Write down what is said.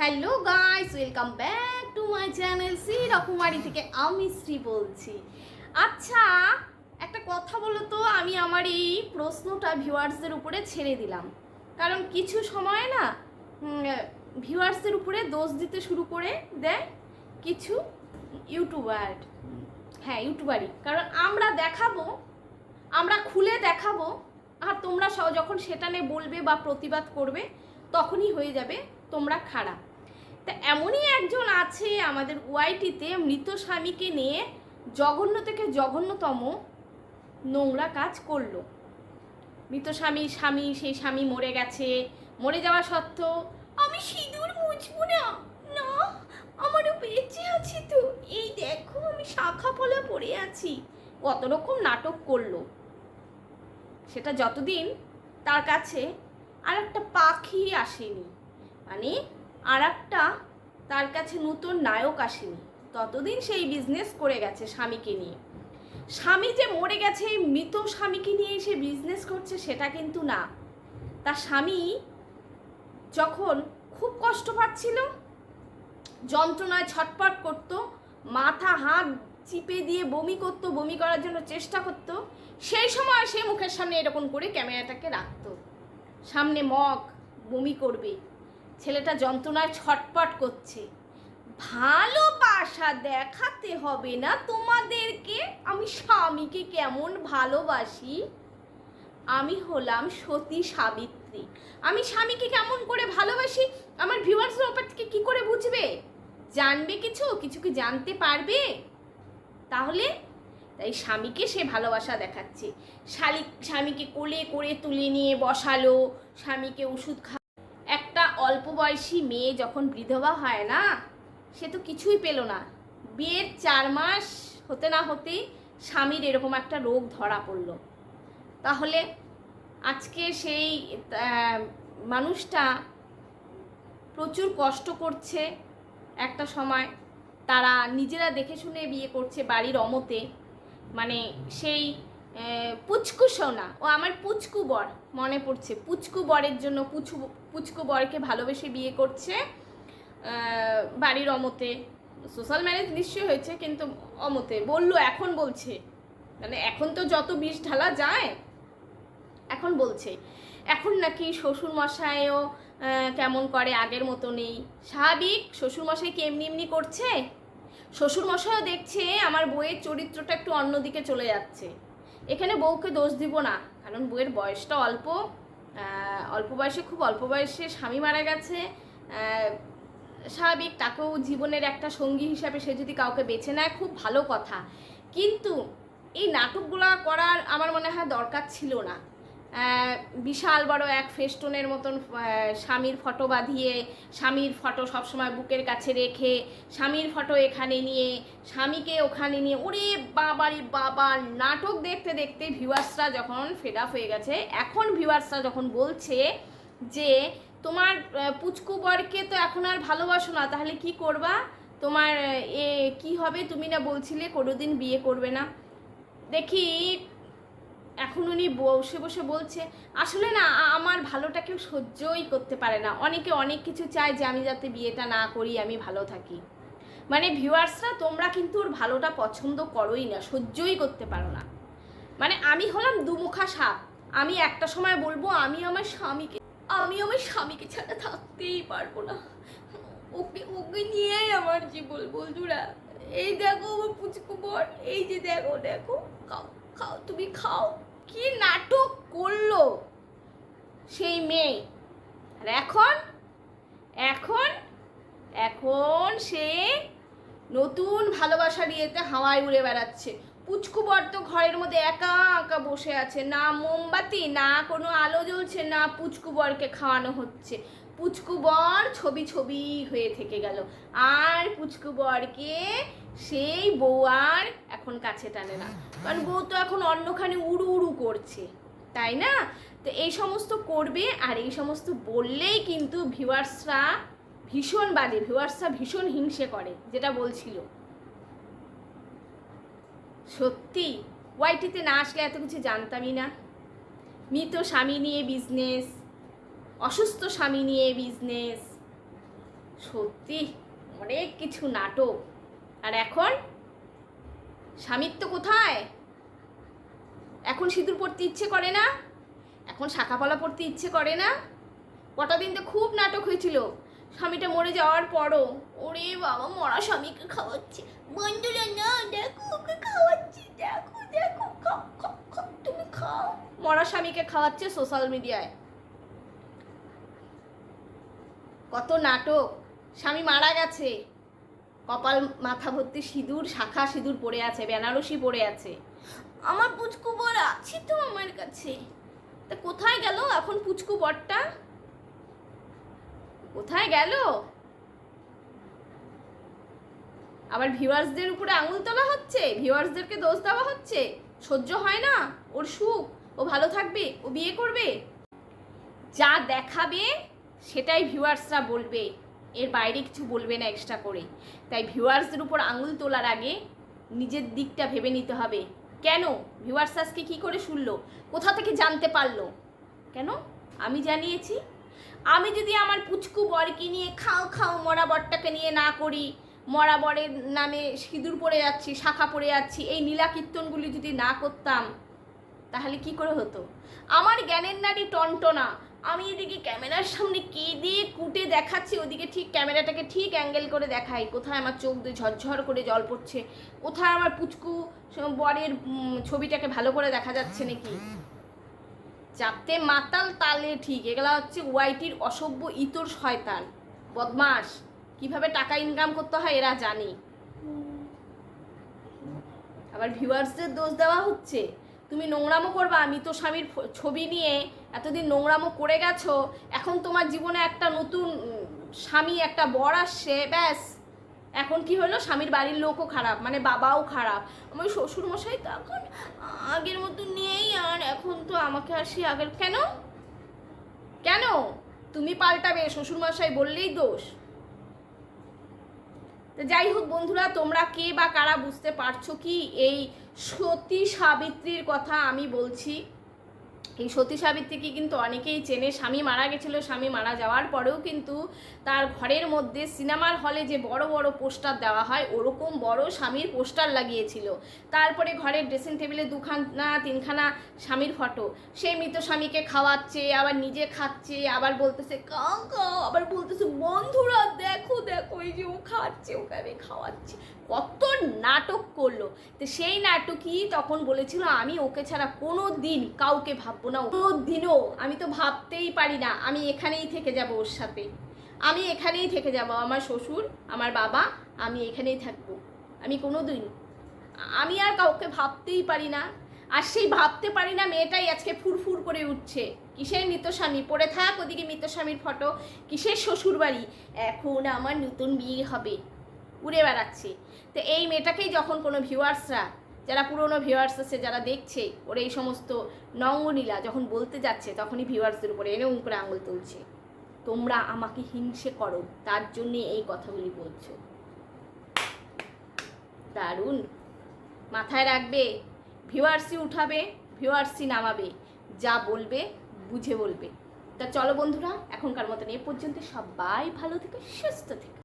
Hello guys welcome back to my channel C রকমারি থেকে আমি শ্রী বলছি। আচ্ছা একটা কথা বলো তো, আমি আমার এই প্রশ্নটা ভিউয়ার্সদের উপরে ছেড়ে দিলাম। কারণ কিছু সময় না ভিউয়ার্সদের উপরে দোষ দিতে শুরু করে দেয় কিছু ইউটিউবার। হ্যাঁ ইউটিউবারই। কারণ আমরা দেখাবো, আমরা খুলে দেখাবো, আর তোমরা যখন সেটা নিয়ে বলবে বা প্রতিবাদ করবে, তখনই হয়ে যাবে তোমরা খারাপ। তা এমনই একজন আছে আমাদের ওয়াইটিতে মৃত স্বামীকে নিয়ে জঘন্য থেকে জঘন্যতম নোংরা কাজ করল। মৃত স্বামী স্বামী, সেই স্বামী মরে গেছে, মরে যাওয়া সত্ত্বেও আমি সিঁদুর মুছবো না। না, আমারও বেঁচে আছি তো। এই দেখো আমি শাখা পলা পড়ে আছি। কত রকম নাটক করল। সেটা যতদিন তার কাছে আর একটা পাখি আসেনি। মানে আর একটা তার কাছে নতুন নায়ক আসেনি। ততদিন সেই বিজনেস করে গেছে স্বামীকে নিয়ে। স্বামী যে মরে গেছে মৃত স্বামীকে নিয়ে সে বিজনেস করছে সেটা কিন্তু না। তার স্বামী যখন খুব কষ্ট পাচ্ছিল, যন্ত্রণায় ছটপট করত, মাথা হাত চিপে দিয়ে বমি করত, বমি করার জন্য চেষ্টা করত, সেই সময় সে মুখের সামনে এরকম করে ক্যামেরাটাকে রাখতো। সামনে মগ, বমি করবে। ছেলেটা যন্ত্রণায় ছটপট করছে। ভালোবাসা দেখাতে হবে না তোমাদেরকে। আমি স্বামীকে কেমন ভালোবাসি? আমি হলাম সতী সাবিত্রী। আমি স্বামীকে কেমন করে ভালোবাসি? আমার ভিউয়ার্স ব্যাপার থেকে কি করে বুঝবে? জানবে কিছু? কিছু কি জানতে পারবে? তাহলে তাই স্বামীকে সে ভালোবাসা দেখাচ্ছে। শালিক স্বামীকে কোলে করে তুলে নিয়ে বসালো। স্বামীকে ওষুধ খা অল্প বয়সী মেয়ে যখন বিধবা হয় না, সে তো কিছুই পেল না। বিয়ের চার মাস হতে না হতেই স্বামীর এরকম একটা রোগ ধরা পড়ল। তাহলে আজকে সেই মানুষটা প্রচুর কষ্ট করছে একটা সময়। তারা নিজেরা দেখে শুনে বিয়ে করছে বাড়ির অমতে। মানে সেই পুচকু সোনা। ও আমার পুচকু বর, মনে পড়ছে। পুচকু বরের জন্য পুচু, পুচকু বরকে ভালোবেসে বিয়ে করছে বাড়ির অমতে। সোশ্যাল ম্যারেজ নিশ্চয়ই হয়েছে, কিন্তু অমতে। বলল, এখন বলছে। মানে এখন তো যত বিষ ঢালা যায়, এখন বলছে। এখন নাকি শ্বশুর মশাইও কেমন করে আগের মতো নেই। স্বাভাবিক শ্বশুর মশাই কি এমনি এমনি করছে? শ্বশুর মশাইও দেখছে, আমার বইয়ের চরিত্রটা একটু অন্যদিকে চলে যাচ্ছে। এখানে বউকে দোষ দিব না, কারণ বউয়ের বয়সটা অল্প অল্প বয়সে, খুব অল্প বয়সে স্বামী মারা গেছে স্বাভাবিক তাকেও জীবনের একটা সঙ্গী হিসাবে সে যদি কাউকে বেছে নেয়, খুব ভালো কথা। কিন্তু এই নাটকগুলো করার আমার মনে হয় দরকার ছিল না। বিশাল বড় এক ফেস্টনের মতন স্বামীর ফটো বাঁধিয়ে, স্বামীর ফটো সবসময় বুকের কাছে রেখে, স্বামীর ফটো এখানে নিয়ে, স্বামীকে ওখানে নিয়ে, ওরে বাবারে বাবা, নাটক দেখতে দেখতে ভিউয়ার্সরা যখন ফেড আপ হয়ে গেছে, এখন ভিউয়ার্সরা যখন বলছে যে, তোমার পুচকু বরকে তো এখন আর ভালোবাসো না, তাহলে কি করবা? তোমার, এ, কি হবে? তুমি না বলছিলে কোনোদিন বিয়ে করবে না। দেখি এখন উনি বসে বসে বলছে, আসলে না আমার ভালোটা কেউ সহ্যই করতে পারে না। অনেকে অনেক কিছু চায় যে আমি যাতে বিয়েটা না করি, আমি ভালো থাকি। মানে ভিউয়ার্সরা, তোমরা কিন্তু ওর ভালোটা পছন্দ করোই না, সহ্যই করতে পারো না। মানে আমি হলাম দুমুখা সাপ। আমি একটা সময় বলব, আমি আমার স্বামীকে, আমি আমার স্বামীকে ছাড়া থাকতেই পারব না। ওকে ওকে নিয়েই আমার জীবন, বন্ধুরা। এই দেখো আমার পুচকু বর, এই যে দেখো দেখো। খাও খাও, তুমি খাও। কি নাটক করল সেই মেয়ে? আর এখন? এখন? এখন সে নতুন ভালোবাসার ইয়েতে হাওয়ায় উড়ে বেড়াচ্ছে। পুচকু বর তো ঘরের মধ্যে একা একা বসে আছে। না মোমবাতি, না কোনো আলো জ্বলছে, না পুচকু বরকে খাওয়ানো হচ্ছে। পুচকু বর ছবি ছবি হয়ে থেকে গেল। আর পুচকু বরকে সেই বউ আর এখন কাছে টানে না। কারণ বউ তো এখন অন্যখানে উড়ু উড়ু করছে, তাই না? তো এই সমস্ত করবে আর এই সমস্ত বললেই কিন্তু ভিউয়ার্সরা ভীষণ বাজে, ভিউয়ার্সরা ভীষণ হিংসে করে, যেটা বলছিল। সত্যি, ওয়াইটিতে না আসলে এত কিছু জানতামই না। মৃত স্বামী নিয়ে বিজনেস অসুস্থ স্বামী নিয়ে বিজনেস সত্যি অনেক কিছু নাটক। আর এখন? স্বামীর তো কোথায়? এখন সিঁদুর পড়তে ইচ্ছে করে না? এখন শাখাপলা পড়তে ইচ্ছে করে না? কটা দিন তো খুব নাটক হয়েছিল। স্বামীটা মরে যাওয়ার পরও। ওরে বাবা, মরা স্বামীকে খাওয়াচ্ছে। বন্ধুরা, না, দেখো, ওকে খাওয়াচ্ছে। দেখো দেখো তুমি খাও। মরা স্বামীকে খাওয়াচ্ছে সোশ্যাল মিডিয়ায়। কত নাটক। স্বামী মারা গেছে। কপাল মাথা ভর্তি সিঁদুর, শাখা সিঁদুর পড়ে আছে, বেনারসি পড়ে আছে। আমার পুচকু বর আছে তো আমার কাছে। তা কোথায় গেল এখন পুচকু বরটা? কোথায় গেল? আবার ভিউয়ার্সদের উপরে আঙুল তোলা হচ্ছে? ভিউয়ার্সদেরকে দোষ দেওয়া হচ্ছে? সহ্য হয় না? ওর সুখ? ও ভালো থাকবে? ও বিয়ে করবে? যা দেখাবে, সেটাই ভিউয়ার্সরা বলবে। এর বাইরে কিছু বলবে না এক্সট্রা করে। তাই ভিউয়ার্সদের উপর আঙুল তোলার আগে নিজের দিকটা ভেবে নিতে হবে। কেন? ভিউয়ার্স আজকে কী করে শুনলো? কোথা থেকে জানতে পারল? কেন? আমি জানিয়েছি। আমি যদি আমার পুচকু বরকে নিয়ে খাও খাও মরা বরটাকে নিয়ে না করি, মরা বরের নামে সিঁদুর পড়ে যাচ্ছি, শাখা পড়ে যাচ্ছি, এই নীলা কীর্তনগুলি যদি না করতাম, তাহলে কি করে হতো? আমার জ্ঞানের নারী টনটনা আমি এদিকে ক্যামেরার সামনে কে দিয়ে কুটে দেখাচ্ছি, ওদিকে ঠিক ক্যামেরাটাকে ঠিক অ্যাঙ্গেল করে দেখাই। কোথায় আমার চোখ দিয়ে ঝরঝর করে জল পড়ছে? কোথায় আমার পুচকু বরের ছবিটাকে ভালো করে দেখা যাচ্ছে নাকি? চাপতে মাতাল তালে ঠিক। এগুলা হচ্ছে ওয়াইটির অসভ্য ইতর শয়তান। বদমাস কীভাবে টাকা ইনকাম করতে হয় এরা জানে। আবার ভিউয়ার্সদের দোষ দেওয়া হচ্ছে? তুমি নোংরামো করবা, আমি তো স্বামীর ছবি নিয়ে এতদিন নোংরামো করে গেছো, এখন তোমার জীবনে একটা নতুন স্বামী, একটা বর আসছে, ব্যাস। এখন কি হলো? স্বামীর বাড়ির লোকও খারাপ মানে বাবাও খারাপ। আমার শ্বশুর মশাই তো এখন আগের মতো নেই, আর এখন তো আমাকে আর সে আগের, কেন? কেন? তুমি পাল্টাবে শ্বশুর মশাই বললেই দোষ। যাই হোক বন্ধুরা, তোমরা কে বা কারা বুঝতে পারছ কি এই সতী সাবিত্রীর কথা আমি বলছি। এই সতী সাবিত্রীকে কিন্তু অনেকেই চেনে। স্বামী মারা গেছিল, স্বামী মারা যাওয়ার পরেও কিন্তু তার ঘরের মধ্যে সিনেমার হলে যে বড় বড় পোস্টার দেওয়া হয়, ওরকম বড় স্বামীর পোস্টার লাগিয়েছিল। তারপরে ঘরের ড্রেসিং টেবিলে দুখানা, তিনখানা স্বামীর ফটো। সেই মৃত স্বামীকে খাওয়াচ্ছে, আবার নিজে খাচ্ছে, আবার বলতেছে কাও আবার বলতেছে, বন্ধুরা, দেখো দেখো, এই যে ও খাচ্ছে, ওকে আমি খাওয়াচ্ছি। কত নাটক করল। তো সেই নাটকই তখন বলেছিল, আমি ওকে ছাড়া কোনো দিন কাউকে ভাববো না কোনো দিনও আমি তো ভাবতেই পারি না, আমি এখানেই থেকে যাব ওর সাথে। আমি এখানেই থেকে যাব, আমার শ্বশুর, আমার বাবা, আমি এখানেই থাকব। আমি কোনো দিন আমি আর কাউকে ভাবতেই পারি না। আর সেই ভাবতে পারি না মেয়েটাই আজকে ফুরফুর করে উঠছে। কিসের মৃত স্বামী পড়ে থাক ওদিকে মৃত স্বামীর ফটো। কিসের শ্বশুর বাড়ি এখন আমার নতুন বিয়ে হবে। উড়ে বেড়াচ্ছে। তো এই মেয়েটাকেই যখন কোনো ভিউয়ার্সরা, যারা পুরনো ভিউয়ার্স আছে যারা দেখছে, ওর এই সমস্ত নঙ্গনীলা যখন বলতে যাচ্ছে, তখনই ভিউয়ার্সদের উপরে এনে করে আঙুল তুলছে। তোমরা আমাকে হিংসে করো, তার জন্যে এই কথাগুলি বলছো। দারুণ। মাথায় রাখবে ভিউয়ার্সি উঠাবে ভিউয়ার্সি নামাবে, যা বলবে, বুঝে বলবে। তা চলো বন্ধুরা, এখনকার মতন এ পর্যন্ত সবাই ভালো থেকে, সুস্থ থেকে।